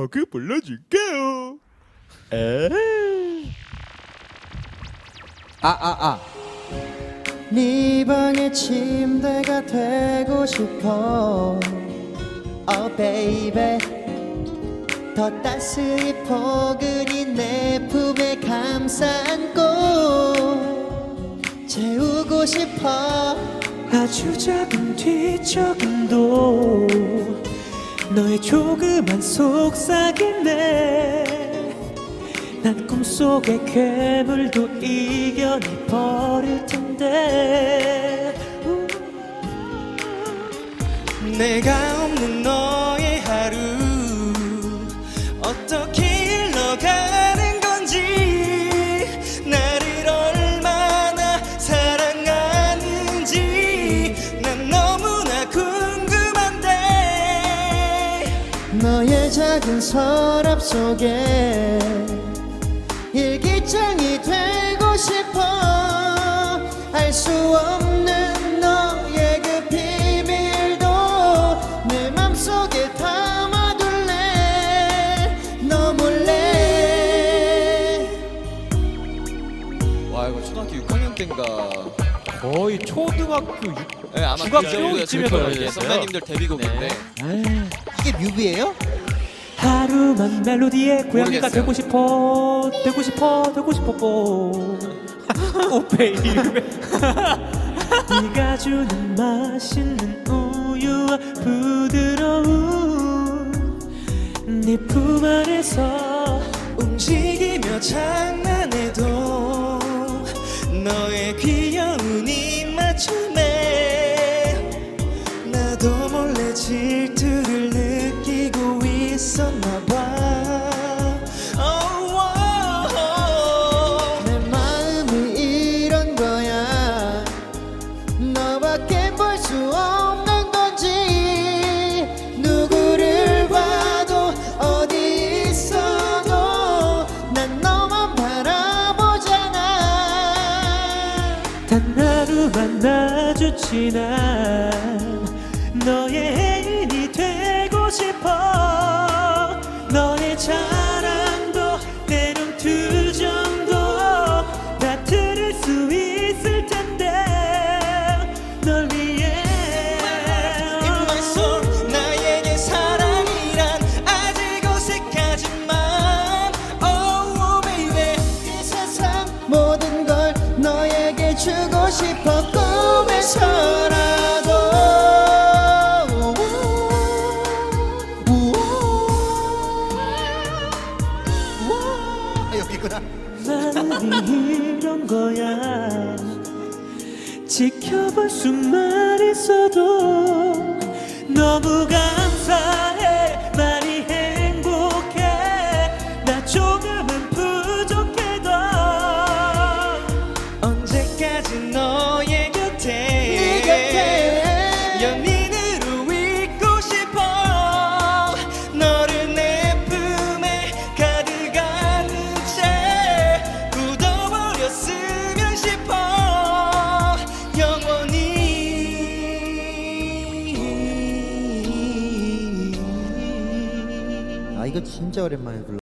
하게 불러줄게요. 에. 아, 아, 아. 네 방의 침대가 되고 싶어. Oh, baby. 더 따스히 포근히 내 품에 감싸 안고 재우고 싶어. 아주 작은 뒤척임도 너의 조그만 속삭임에 난 꿈속의 괴물도 이겨내 버릴 텐데. 내가 없는 너 너의 작은 서랍 속에 일기장이 되고 싶어. 알 수 없는 너의 그 비밀도 내 맘속에 담아둘래. 너 몰래. 와 이거 초등학교 6학년 때인가? 거의 초등학교 6 네, 아마 중학교 그 정도였을 쯤에 거예요. 걸렸어요. 선배님들 데뷔곡인데. 이 게 뮤비예요? 하루만 멜로디의 고양이가 모르겠어요. 되고 싶어 되고 싶어 되고 싶어 뽀 오, 베이비 네가 주는 맛있는 우유와 부드러운 네 품 안에서 움직이며 장난해도 너의 귀 마주친 난 너의 애인이 되고 싶어. 너의 자랑도 때론 투정도 다 들을 수 있을 텐데 널 위해. In my soul 나에게 사랑이란 아직 어색하지만 Oh baby 이 세상 모든 주고 싶어 꿈에서라도 여기구나. 나는 이런 거야. 지켜볼 수만 있어도 너무 감 연인으로 있고 싶어. 너를 내 품에 가득 안은 채 굳어버렸으면 싶어. 영원히. 아 이거 진짜 오랜만에 불러